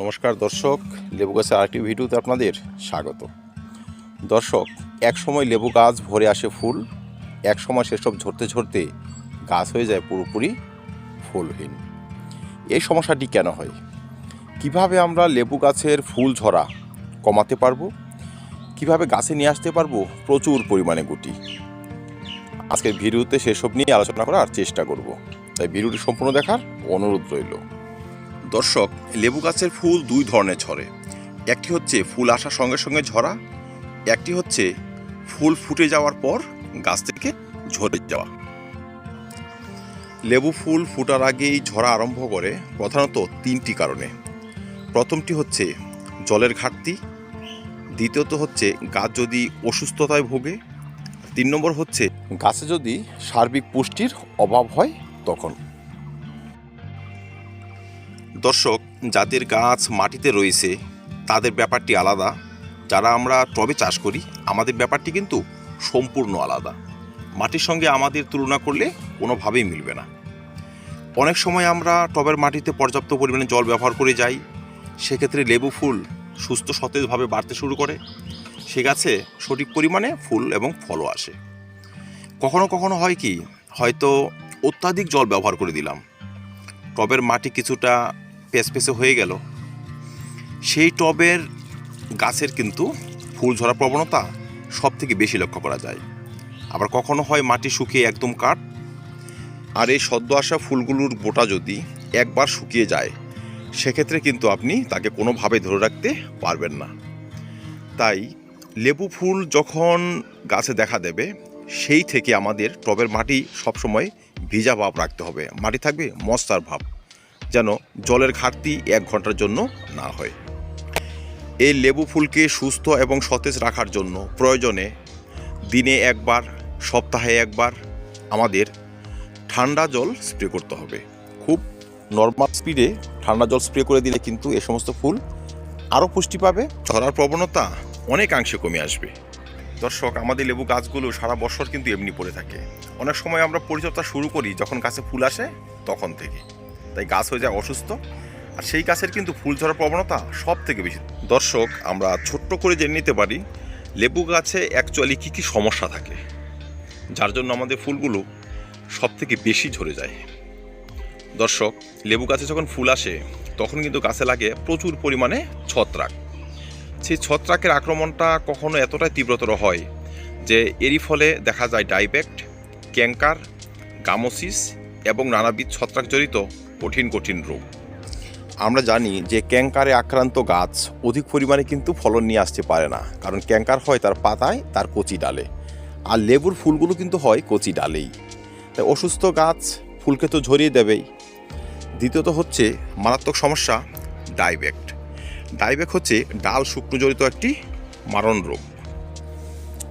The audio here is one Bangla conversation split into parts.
নমস্কার দর্শক, লেবু গাছের আরেকটি ভিডিওতে আপনাদের স্বাগত। দর্শক, এক সময় লেবু গাছ ভরে আসে ফুল, এক সময় সেসব ঝরতে ঝরতে গাছ হয়ে যায় পুরোপুরি ফুলহীন। এই সমস্যাটি কেন হয়? কীভাবে আমরা লেবু গাছের ফুল ঝরা কমাতে পারব? কীভাবে গাছে নিয়ে আসতে পারব? প্রচুর পরিমাণে গুটি। আজকের ভিডিওতে সেসব নিয়ে আলোচনা করার চেষ্টা করব। তাই ভিডিওটি সম্পূর্ণ দেখার অনুরোধ রইল। দর্শক, লেবু গাছের ফুল দুই ধরনের ঝরে। একটি হচ্ছে ফুল আসার সঙ্গে সঙ্গে ঝরা, একটি হচ্ছে ফুল ফুটে যাওয়ার পর গাছ থেকে ঝরে যাওয়া। লেবু ফুল ফুটার আগেই ঝরা আরম্ভ করে প্রধানত তিনটি কারণে। প্রথমটি হচ্ছে জলের ঘাটতি, দ্বিতীয়ত হচ্ছে গাছ যদি অসুস্থতায় ভোগে, তিন নম্বর হচ্ছে গাছে যদি সার্বিক পুষ্টির অভাব হয় তখন। দর্শক, যাদের গাছ মাটিতে রয়েছে, তাদের ব্যাপারটি আলাদা। যারা আমরা টবে চাষ করি, আমাদের ব্যাপারটি কিন্তু সম্পূর্ণ আলাদা। মাটির সঙ্গে আমাদের তুলনা করলে কোনোভাবেই মিলবে না। অনেক সময় আমরা টবের মাটিতে পর্যাপ্ত পরিমাণে জল ব্যবহার করে যাই। সেক্ষেত্রে লেবু ফুল সুস্থ সতেজভাবে বাড়তে শুরু করে। সে গাছে সঠিক পরিমাণে ফুল এবং ফলও আসে। কখনো কখনো হয় কি, হয়তো অত্যাধিক জল ব্যবহার করে দিলাম। টবের মাটি কিছুটা পেসপেসে হয়ে গেল। সেই টবের গাছের কিন্তু ফুল ঝরা প্রবণতা সব থেকে বেশি লক্ষ্য করা যায়। আবার কখনো হয় মাটি শুকিয়ে একদম কাঠ। আর এই সদ্য আসা ফুলগুলোর গোটা যদি একবার শুকিয়ে যায়, সেক্ষেত্রে কিন্তু আপনি তাকে কোনোভাবে ধরে রাখতে পারবেন না। তাই লেবু ফুল যখন গাছে দেখা দেবে, সেই থেকে আমাদের টবের মাটি সবসময় ভিজা ভাব রাখতে হবে। মাটি থাকবে মস্তার ভাব। যেন জলের ঘাটতি এক ঘণ্টার জন্য না হয়। এই লেবু ফুলকে সুস্থ এবং সতেজ রাখার জন্য প্রয়োজনে দিনে একবার, সপ্তাহে একবার আমাদের ঠান্ডা জল স্প্রে করতে হবে। খুব নর্মাল স্পিডে ঠান্ডা জল স্প্রে করে দিলে কিন্তু এ সমস্ত ফুল আরও পুষ্টি পাবে। ঝরার প্রবণতা অনেকাংশে কমে আসবে। দর্শক, আমাদের লেবু গাছগুলো সারা বছর কিন্তু এমনি পড়ে থাকে। অনেক সময় আমরা পরিচর্যা শুরু করি যখন গাছে ফুল আসে, তখন থেকে। তাই গাছ হয়ে যায় অসুস্থ। আর সেই গাছের কিন্তু ফুল ঝরার প্রবণতা সব থেকে বেশি। দর্শক, আমরা ছোট্ট করে জেনে নিতে পারি, লেবু গাছে অ্যাকচুয়ালি কী কী সমস্যা থাকে, যার জন্য আমাদের ফুলগুলো সব থেকে বেশি ঝরে যায়। দর্শক, লেবু গাছে যখন ফুল আসে, তখন কিন্তু গাছে লাগে প্রচুর পরিমাণে ছত্রাক। সেই ছত্রাকের আক্রমণটা কখনো এতটাই তীব্রতর হয় যে এরই ফলে দেখা যায় ডাইবেক্ট ক্যাঙ্কার গামোসিস এবং নানাবিধ ছত্রাক জড়িত কঠিন কঠিন রোগ। আমরা জানি যে ক্যাঙ্কারে আক্রান্ত গাছ অধিক পরিমাণে কিন্তু ফলন নিয়ে আসতে পারে না, কারণ ক্যাঙ্কার হয় তার পাতায়, তার কচি ডালে। আর লেবুর ফুলগুলো কিন্তু হয় কচি ডালেই। তাই অসুস্থ গাছ ফুলকে তো ঝরিয়ে দেবেই। দ্বিতীয়ত হচ্ছে মারাত্মক সমস্যা ডাইবেক্ট ডাইবেক হচ্ছে ডাল শুকনো জড়িত একটি মারণ রোগ।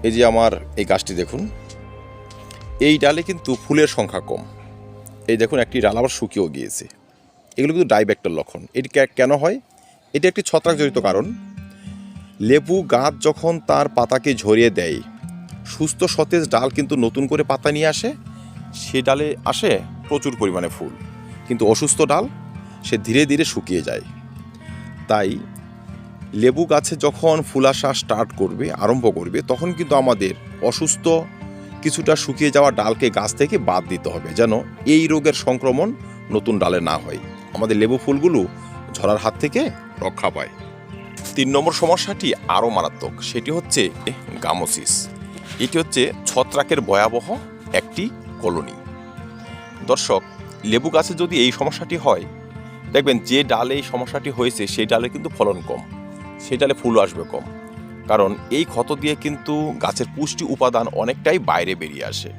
এই যে আমার এই গাছটি দেখুন, এই ডালে কিন্তু ফুলের সংখ্যা কম। এই দেখুন, একটি ডাল আবার শুকিয়েও গিয়েছে। এগুলো কিন্তু ডাইব্যাক্টের লক্ষণ। এটি কেন হয়? এটি একটি ছত্রাকজনিত কারণ। লেবু গাছ যখন তার পাতাকে ঝরিয়ে দেয়, সুস্থ সতেজ ডাল কিন্তু নতুন করে পাতা নিয়ে আসে। সে ডালে আসে প্রচুর পরিমাণে ফুল। কিন্তু অসুস্থ ডাল, সে ধীরে ধীরে শুকিয়ে যায়। তাই লেবু গাছে যখন ফুল আসা স্টার্ট করবে, আরম্ভ করবে, তখন কিন্তু আমাদের অসুস্থ কিছুটা শুকিয়ে যাওয়া ডালকে গাছ থেকে বাদ দিতে হবে যেন এই রোগের সংক্রমণ নতুন ডালে না হয়। আমাদের লেবু ফুলগুলো ঝরার হাত থেকে রক্ষা পায়। তিন নম্বর সমস্যাটি আরও মারাত্মক, সেটি হচ্ছে গামোসিস। এটি হচ্ছে ছত্রাকের ভয়াবহ একটি কলোনি। দর্শক, লেবু গাছে যদি এই সমস্যাটি হয়, দেখবেন যে ডালে এই সমস্যাটি হয়েছে, সেই ডালে কিন্তু ফলন কম, সেই ডালে ফুল আসবে কম। কারণ এই ক্ষত দিয়ে কিন্তু গাছের পুষ্টি উপাদান অনেকটাই বাইরে বেরিয়ে আসে।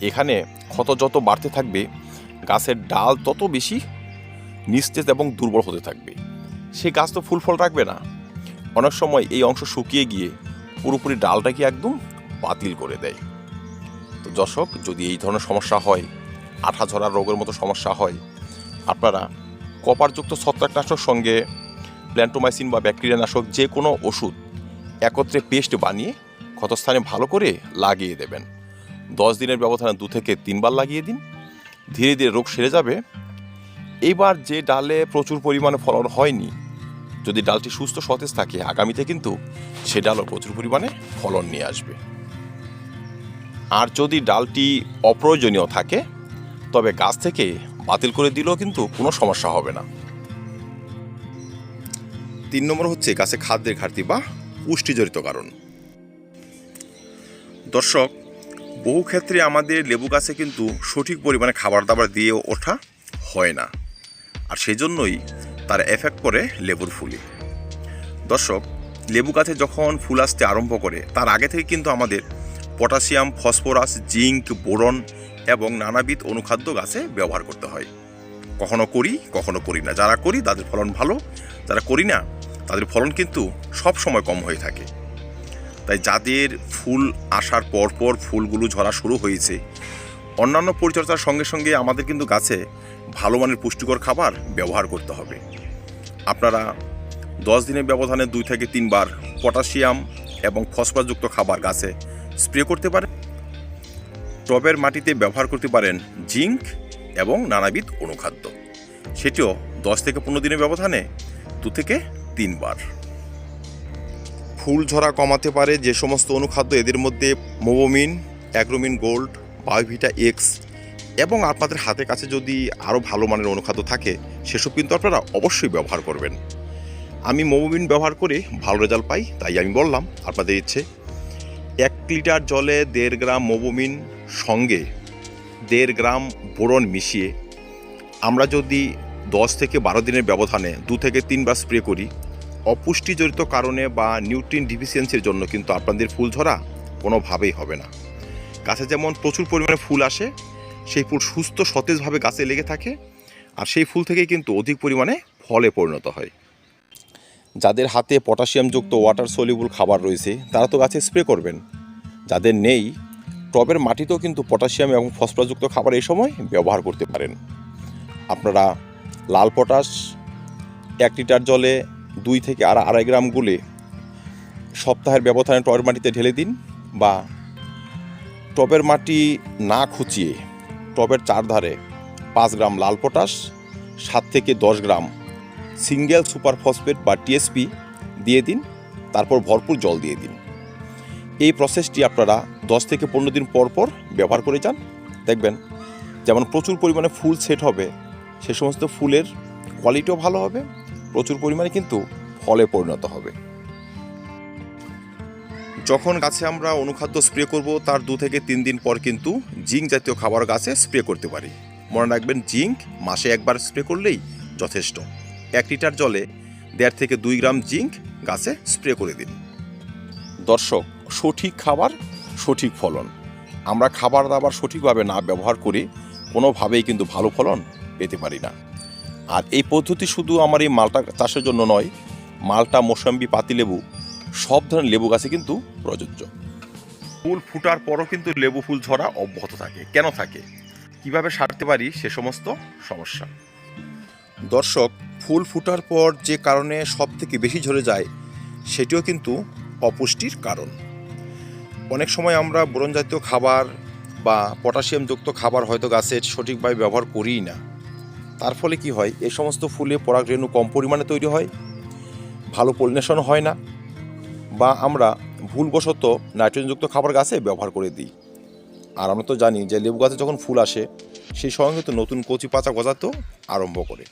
এখানে ক্ষত যত বাড়তে থাকবে, গাছের ডাল তত বেশি নিস্তেজ এবং দুর্বল হতে থাকবে। সে গাছ তো ফুল ফল রাখবে না। অনেক সময় এই অংশ শুকিয়ে গিয়ে পুরোপুরি ডালটাকে একদম বাতিল করে দেয়। তো দর্শক, যদি এই ধরনের সমস্যা হয়, আঠা ঝরা রোগের মতো সমস্যা হয়, আপনারা কপারযুক্ত ছত্রাকনাশক সঙ্গে প্ল্যান্টোমাইসিন বা ব্যাকটেরিয়া নাশক যে কোনো ওষুধ একত্রে পেস্ট বানিয়ে ক্ষতস্থানে ভালো করে লাগিয়ে দেবেন। দশ দিনের ব্যবধানে দু থেকে তিনবার লাগিয়ে দিন। ধীরে ধীরে রোগ সেরে যাবে। এইবার যে ডালে প্রচুর পরিমাণে ফলন হয়নি, যদি ডালটি সুস্থ সতেজ থাকে, আগামীতে কিন্তু সে ডালও প্রচুর পরিমাণে ফলন নিয়ে আসবে। আর যদি ডালটি অপ্রয়োজনীয় থাকে, তবে গাছ থেকে বাতিল করে দিলেও কিন্তু কোনো সমস্যা হবে না। তিন নম্বর হচ্ছে গাছে খাদ্যের ঘাটতি বা পুষ্টিজনিত কারণ। দর্শক, বহু ক্ষেত্রে আমাদের লেবু গাছে কিন্তু সঠিক পরিমাণে খাবার দাবার দিয়ে ওঠা হয় না। আর সেই জন্যই তার এফেক্ট করে লেবুর ফুলে দর্শক, লেবু গাছে যখন ফুল আসতে আরম্ভ করে, তার আগে থেকে কিন্তু আমাদের পটাশিয়াম, ফসফরাস, জিঙ্ক, বোরন এবং নানাবিধ অনুখাদ্য গাছে ব্যবহার করতে হয়। কখনো করি কখনো করি না। যারা করি, তাদের ফলন ভালো, যারা করি না তাদের ফলন কিন্তু সব সময় কম হয়ে থাকে। তাই যাদের ফুল আসার পর পর ফুলগুলো ঝরা শুরু হয়েছে, অন্যান্য পরিচর্যার সঙ্গে সঙ্গে আমাদের কিন্তু গাছে ভালো মানের পুষ্টিকর খাবার ব্যবহার করতে হবে। আপনারা দশ দিনের ব্যবধানে দুই থেকে তিনবার পটাশিয়াম এবং ফসফরাসযুক্ত খাবার গাছে স্প্রে করতে পারেন। টবের মাটিতে ব্যবহার করতে পারেন জিঙ্ক এবং নানাবিধ অনুখাদ্য। সেটিও দশ থেকে পনেরো দিনের ব্যবধানে দু থেকে তিনবার। ফুল ঝরা কমাতে পারে যে সমস্ত অনুখাদ্য এদের মধ্যে Mobomin, Agromin gold, Biovita X এবং আপনাদের হাতে কাছে যদি আরও ভালো মানের অনুখাদ্য থাকে, সেসব কিন্তু আপনারা অবশ্যই ব্যবহার করবেন। আমি মোবোমিন ব্যবহার করে ভালো রেজাল্ট পাই, তাই আমি বললাম, আপনাদের ইচ্ছে। এক লিটার জলে দেড় গ্রাম মোবোমিন সঙ্গে দেড় গ্রাম বোরন মিশিয়ে আমরা যদি দশ থেকে বারো দিনের ব্যবধানে দু থেকে তিনবার স্প্রে করি অপুষ্টিজনিত কারণে বা নিউট্রিন ডিফিসিয়েন্সির জন্য কিন্তু আপনাদের ফুল ঝরা কোনোভাবেই হবে না। গাছে যেমন প্রচুর পরিমাণে ফুল আসে, সেই ফুল সুস্থ, সতেজভাবে গাছে লেগে থাকে আর সেই ফুল থেকেই কিন্তু অধিক পরিমাণে ফলে পরিণত হয়। যাদের হাতে পটাশিয়ামযুক্ত ওয়াটার সলিউবল খাবার রয়েছে, তারা তো গাছে স্প্রে করবেন। যাদের নেই, টবের মাটিতেও কিন্তু পটাশিয়াম এবং ফসফরাসযুক্ত খাবার এই সময় ব্যবহার করতে পারেন। আপনারা লাল পটাশ, এক লিটার জলে দুই থেকে আর আড়াই গ্রাম গুলে সপ্তাহের ব্যবধানে টবের মাটিতে ঢেলে দিন বা টবের মাটি না খুঁচিয়ে টবের চারধারে পাঁচ গ্রাম লাল পটাশ, সাত থেকে দশ গ্রাম সিঙ্গেল সুপার ফসফেট বা টিএসপি দিয়ে দিন, তারপর ভরপুর জল দিয়ে দিন। এই প্রসেসটি আপনারা দশ থেকে পনেরো দিন পর পর ব্যবহার করে যান। দেখবেন যেমন প্রচুর পরিমাণে ফুল সেট হবে, সে সমস্ত ফুলের কোয়ালিটিও ভালো হবে। প্রচুর পরিমাণে কিন্তু ফলে পরিণত হবে। যখন গাছে আমরা অনুখাদ্য স্প্রে করব, তার দু থেকে তিন দিন পর কিন্তু জিঙ্ক জাতীয় খাবার গাছে স্প্রে করতে পারি। মনে রাখবেন, জিঙ্ক মাসে একবার স্প্রে করলেই যথেষ্ট। এক লিটার জলে দেড় থেকে দুই গ্রাম জিঙ্ক গাছে স্প্রে করে দিন। দর্শক, সঠিক খাবার, সঠিক ফলন। আমরা খাবার দাবার সঠিকভাবে না ব্যবহার করে কোনোভাবেই কিন্তু ভালো ফলন পেতে পারি না। আর এই পদ্ধতি শুধু আমার এই মালটা চাষের জন্য নয় মালটা মোসাম্বি পাতিলেবু সব ধরনের লেবু গাছে কিন্তু প্রযোজ্য। ফুল ফুটার পরও কিন্তু লেবু ফুল ঝরা অব্যাহত থাকে। কেন থাকে? কীভাবে সারতে পারি সে সমস্ত সমস্যা। দর্শক ফুল ফুটার পর যে কারণে সব থেকে বেশি ঝরে যায় সেটিও কিন্তু অপুষ্টির কারণ। অনেক সময় আমরা বোরন জাতীয় খাবার বা পটাশিয়ামযুক্ত খাবার হয়তো গাছের সঠিকভাবে ব্যবহার করিই না। তার ফলে কি হয়? এই সমস্ত ফুলে পরাগরেণু কম পরিমাণে তৈরি হয়, ভালো পলিনেশন হয় না বা আমরা ভুলবশত নাইট্রোজেনযুক্ত খাবার গাছে ব্যবহার করে দিই। আর আমরা তো জানি যে লেবু গাছে যখন ফুল আসে, সেই সঙ্গে তো নতুন কচি পাতা গজাতেও আরম্ভ করে।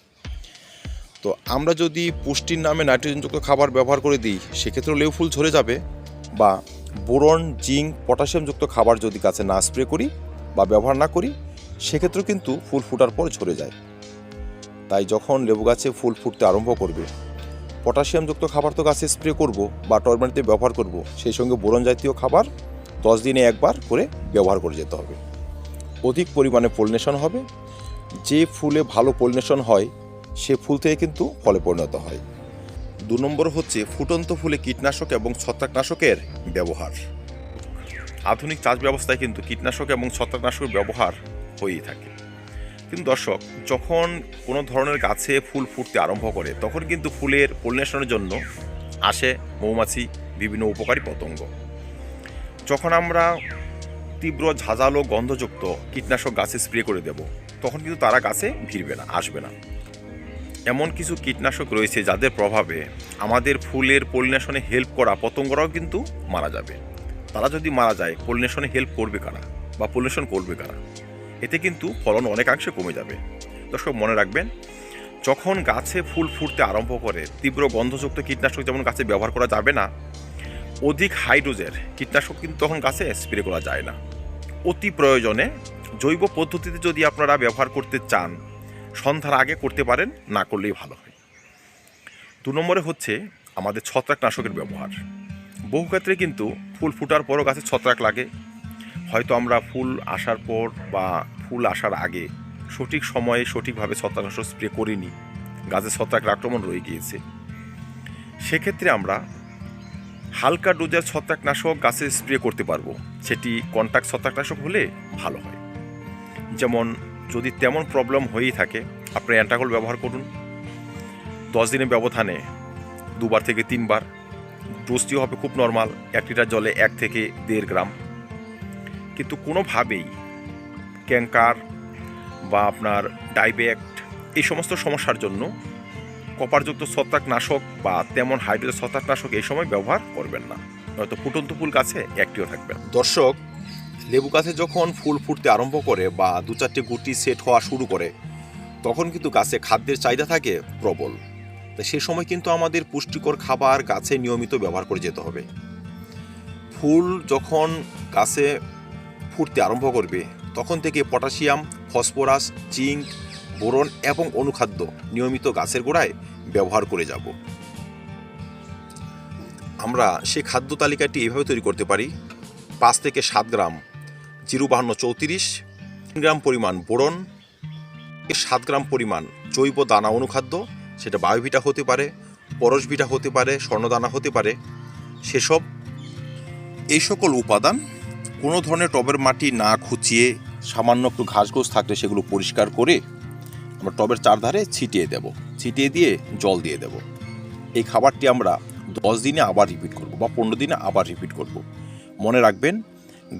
তো আমরা যদি পুষ্টির নামে নাইট্রোজেনযুক্ত খাবার ব্যবহার করে দিই, সেক্ষেত্রেও লেবু ফুল ঝরে যাবে বা বোরন, জিঙ্ক, পটাশিয়ামযুক্ত খাবার যদি গাছে না স্প্রে করি বা ব্যবহার না করি, সেক্ষেত্রেও কিন্তু ফুল ফুটার পর ঝরে যায়। তাই যখন লেবু গাছে ফুল ফুটতে আরম্ভ করবে, পটাশিয়ামযুক্ত খাবার তো গাছে স্প্রে করব বা টরমেন্টে ব্যবহার করব, সেই সঙ্গে বোরন জাতীয় খাবার দশ দিনে একবার করে ব্যবহার করে যেতে হবে। অধিক পরিমাণে পলিনেশন হবে। যে ফুলে ভালো পলিনেশন হয়, সে ফুল থেকে কিন্তু ফলে পরিণত হয়। দু নম্বর হচ্ছে ফুটন্ত ফুলে কীটনাশক এবং ছত্রাকনাশকের ব্যবহার। আধুনিক চাষ ব্যবস্থায় কিন্তু কীটনাশক এবং ছত্রাকনাশকের ব্যবহার হয়েই থাকে। কিন্তু দর্শক, যখন কোনো ধরনের গাছে ফুল ফুটতে আরম্ভ করে, তখন কিন্তু ফুলের পলিনেশনের জন্য আসে মৌমাছি, বিভিন্ন উপকারী পতঙ্গ। যখন আমরা তীব্র ঝাঁঝালো গন্ধযুক্ত কীটনাশক গাছে স্প্রে করে দেব, তখন কিন্তু তারা গাছে ভিড়বে না, আসবে না। এমন কিছু কীটনাশক রয়েছে যাদের প্রভাবে আমাদের ফুলের পলিনেশনে হেল্প করা পতঙ্গরাও কিন্তু মারা যাবে। তারা যদি মারা যায়, পলিনেশনে হেল্প করবে কারা? বা পলিনেশন করবে কারা? এতে কিন্তু ফলন অনেকাংশে কমে যাবে। দর্শক, মনে রাখবেন, যখন গাছে ফুল ফুটতে আরম্ভ করে, তীব্র গন্ধযুক্ত কীটনাশক যেমন গাছে ব্যবহার করা যাবে না, অধিক হাইড্রোজের কীটনাশক কিন্তু তখন গাছে স্প্রে করা যায় না। অতি প্রয়োজনে জৈব পদ্ধতিতে যদি আপনারা ব্যবহার করতে চান, সন্ধ্যার আগে করতে পারেন, না করলেই ভালো হয়। দু নম্বরে হচ্ছে আমাদের ছত্রাকনাশকের ব্যবহার। বহু ক্ষেত্রে কিন্তু ফুল ফুটার পরও গাছে ছত্রাক লাগে হয়তো আমরা ফুল আসার পর বা ফুল আসার আগে সঠিক সময়ে সঠিকভাবে ছত্রাকনাশক স্প্রে করিনি। গাছে ছত্রাকের আক্রমণ রয়ে গিয়েছে। সেক্ষেত্রে আমরা হালকা ডোজের ছত্রাকনাশক গাছে স্প্রে করতে পারব। সেটি কন্ট্যাক্ট ছত্রাকনাশক হলে ভালো হয়। যেমন যদি তেমন প্রবলেম হয়েই থাকে, আপনি অ্যান্টাকল ব্যবহার করুন। দশ দিনের ব্যবধানে দুবার থেকে তিনবার। ডোজটিও হবে খুব নর্মাল এক লিটার জলে এক থেকে দেড় গ্রাম। কিন্তু কোনোভাবেই ক্যাঙ্কার বা আপনার ডাইবেক্ট এই সমস্ত সমস্যার জন্য কপারযুক্ত ছত্রাকনাশক বা তেমন হাইড্রোজেন ছত্রাকনাশক এই সময় ব্যবহার করবেন না। নয়তো ফুটন্ত ফুল গাছে একটিও থাকবে দর্শক, লেবু গাছে যখন ফুল ফুটতে আরম্ভ করে বা দু চারটে গুটি সেট হওয়া শুরু করে, তখন কিন্তু গাছে খাদ্যের চাহিদা থাকে প্রবল। তাই সে সময় কিন্তু আমাদের পুষ্টিকর খাবার গাছে নিয়মিত ব্যবহার করে যেতে হবে। ফুল যখন গাছে ফুটতে আরম্ভ করবে। তখন থেকে পটাশিয়াম, ফসফরাস, জিঙ্ক, বোরন এবং অনুখাদ্য নিয়মিত গাছের গোড়ায় ব্যবহার করে যাব। আমরা সে খাদ্য তালিকাটি এইভাবে তৈরি করতে পারি। পাঁচ থেকে সাত গ্রাম, জিরো বাহান্ন চৌত্রিশ গ্রাম পরিমাণ বোরন, সাত গ্রাম পরিমাণ জৈব দানা অনুখাদ্য, সেটা বায়োভিটা হতে পারে, পরশভিটা হতে পারে, স্বর্ণদানা হতে পারে, সেসব। এই সকল উপাদান কোনো ধরনের টবের মাটি না খুঁচিয়ে সামান্য একটু ঘাস থাকলে সেগুলো পরিষ্কার করে আমরা টবের চারধারে ছিটিয়ে দেব। ছিটিয়ে দিয়ে জল দিয়ে দেব। এই খাবারটি আমরা দশ দিনে আবার রিপিট করব বা পনেরো দিনে আবার রিপিট করব। মনে রাখবেন,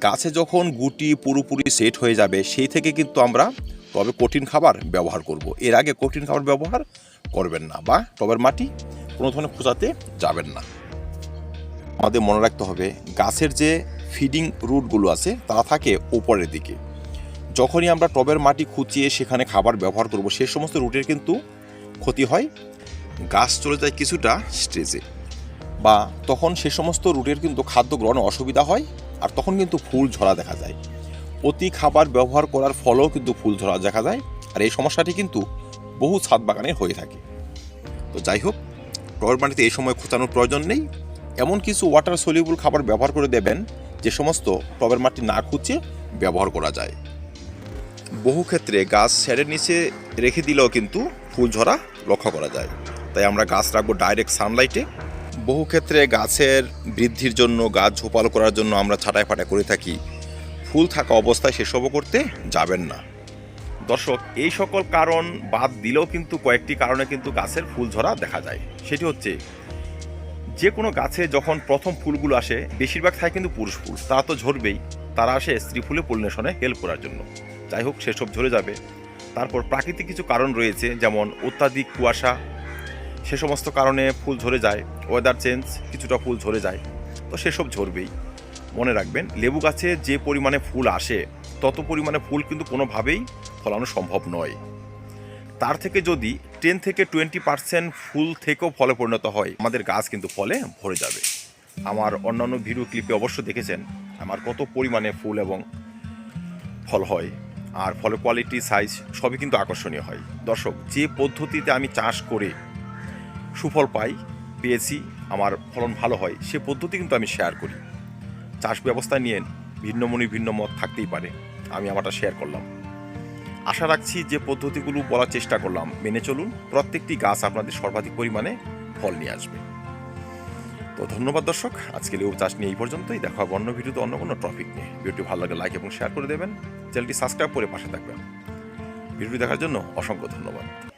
গাছে যখন গুটি পুরোপুরি সেট হয়ে যাবে, সেই থেকে কিন্তু আমরা টবে কঠিন খাবার ব্যবহার করব। এর আগে কঠিন খাবার ব্যবহার করবেন না বা টবের মাটি কোনো ধরনের খোঁচাতে যাবেন না। আমাদের মনে রাখতে হবে, গাছের যে ফিডিং রুটগুলো আছে, তারা থাকে ওপরের দিকে। যখনই আমরা টবের মাটি খুঁচিয়ে সেখানে খাবার ব্যবহার করব, সে সমস্ত রুটের কিন্তু ক্ষতি হয়। গাছ চলে যায় কিছুটা স্টেজে, বা তখন সে সমস্ত রুটের কিন্তু খাদ্য গ্রহণে অসুবিধা হয়, আর তখন কিন্তু ফুল ঝরা দেখা যায়। অতি খাবার ব্যবহার করার ফলেও কিন্তু ফুল ঝরা দেখা যায়, আর এই সমস্যাটি কিন্তু বহু ছাদ বাগানে হয়ে থাকে। তো যাই হোক, টবের মাটিতে এই সময় খোঁচানোর প্রয়োজন নেই। এমন কিছু ওয়াটার সলিউবল খাবার ব্যবহার করে দেবেন যে সমস্ত টবের মাটি না খুঁজে ব্যবহার করা যায়। বহু ক্ষেত্রে গাছ স্যারের নিচে রেখে দিলেও কিন্তু ফুল ঝরা লক্ষ্য করা যায়। তাই আমরা গাছ রাখব ডাইরেক্ট সানলাইটে। বহু ক্ষেত্রে গাছের বৃদ্ধির জন্য, গাছ ঝোপাল করার জন্য আমরা ছাটাই ফাটাই করে থাকি। ফুল থাকা অবস্থায় সেসবও করতে যাবেন না। দর্শক, এই সকল কারণ বাদ দিলেও কিন্তু কয়েকটি কারণে কিন্তু গাছের ফুল ঝরা দেখা যায়। সেটি হচ্ছে যে কোনো গাছে যখন প্রথম ফুলগুলো আসে, বেশিরভাগ থাকে কিন্তু পুরুষ ফুল। তারা তো ঝরবেই। তারা আসে স্ত্রী ফুলে পলিনেশনে হেল্প করার জন্য। যাই হোক, সেসব ঝরে যাবে। তারপর প্রাকৃতিক কিছু কারণ রয়েছে, যেমন অত্যাধিক কুয়াশা। সে সমস্ত কারণে ফুল ঝরে যায়। ওয়েদার চেঞ্জ কিছুটা ফুল ঝরে যায়। তো সেসব ঝরবেই। মনে রাখবেন, লেবু গাছে যে পরিমাণে ফুল আসে, তত পরিমাণে ফুল কিন্তু কোনোভাবেই ফলানো সম্ভব নয়। তার থেকে যদি টেন থেকে টোয়েন্টি পার্সেন্ট ফুল থেকেও ফলে পরিণত হয়। আমাদের গাছ কিন্তু ফলে ভরে যাবে। আমার অন্যান্য ভিডিও ক্লিপে অবশ্য দেখেছেন আমার কত পরিমাণে ফুল এবং ফল হয়। আর ফলের কোয়ালিটি সাইজ সবই কিন্তু আকর্ষণীয় হয়। দর্শক, যে পদ্ধতিতে আমি চাষ করে সুফল পাই, পেয়েছি, আমার ফলন ভালো হয়, সে পদ্ধতি কিন্তু আমি শেয়ার করি। চাষ ব্যবস্থা নিয়ে ভিন্ন মনি ভিন্ন মত থাকতেই পারে। আমি আমারটা শেয়ার করলাম। আশা রাখছি যে পদ্ধতিগুলো বলার চেষ্টা করলাম। মেনে চলুন, প্রত্যেকটি গাছ আপনাদের সর্বাধিক পরিমাণে ফল নিয়ে আসবে। তো ধন্যবাদ দর্শক আজকে লেবু চাষ নিয়ে এই পর্যন্তই। দেখা হবে অন্য ভিডিওতে অন্য কোনো টপিক নিয়ে। ভিডিওটি ভালো লাগে লাইক এবং শেয়ার করে দেবেন। চ্যানেলটি সাবস্ক্রাইব করে পাশে থাকবেন। ভিডিওটি দেখার জন্য অসংখ্য ধন্যবাদ।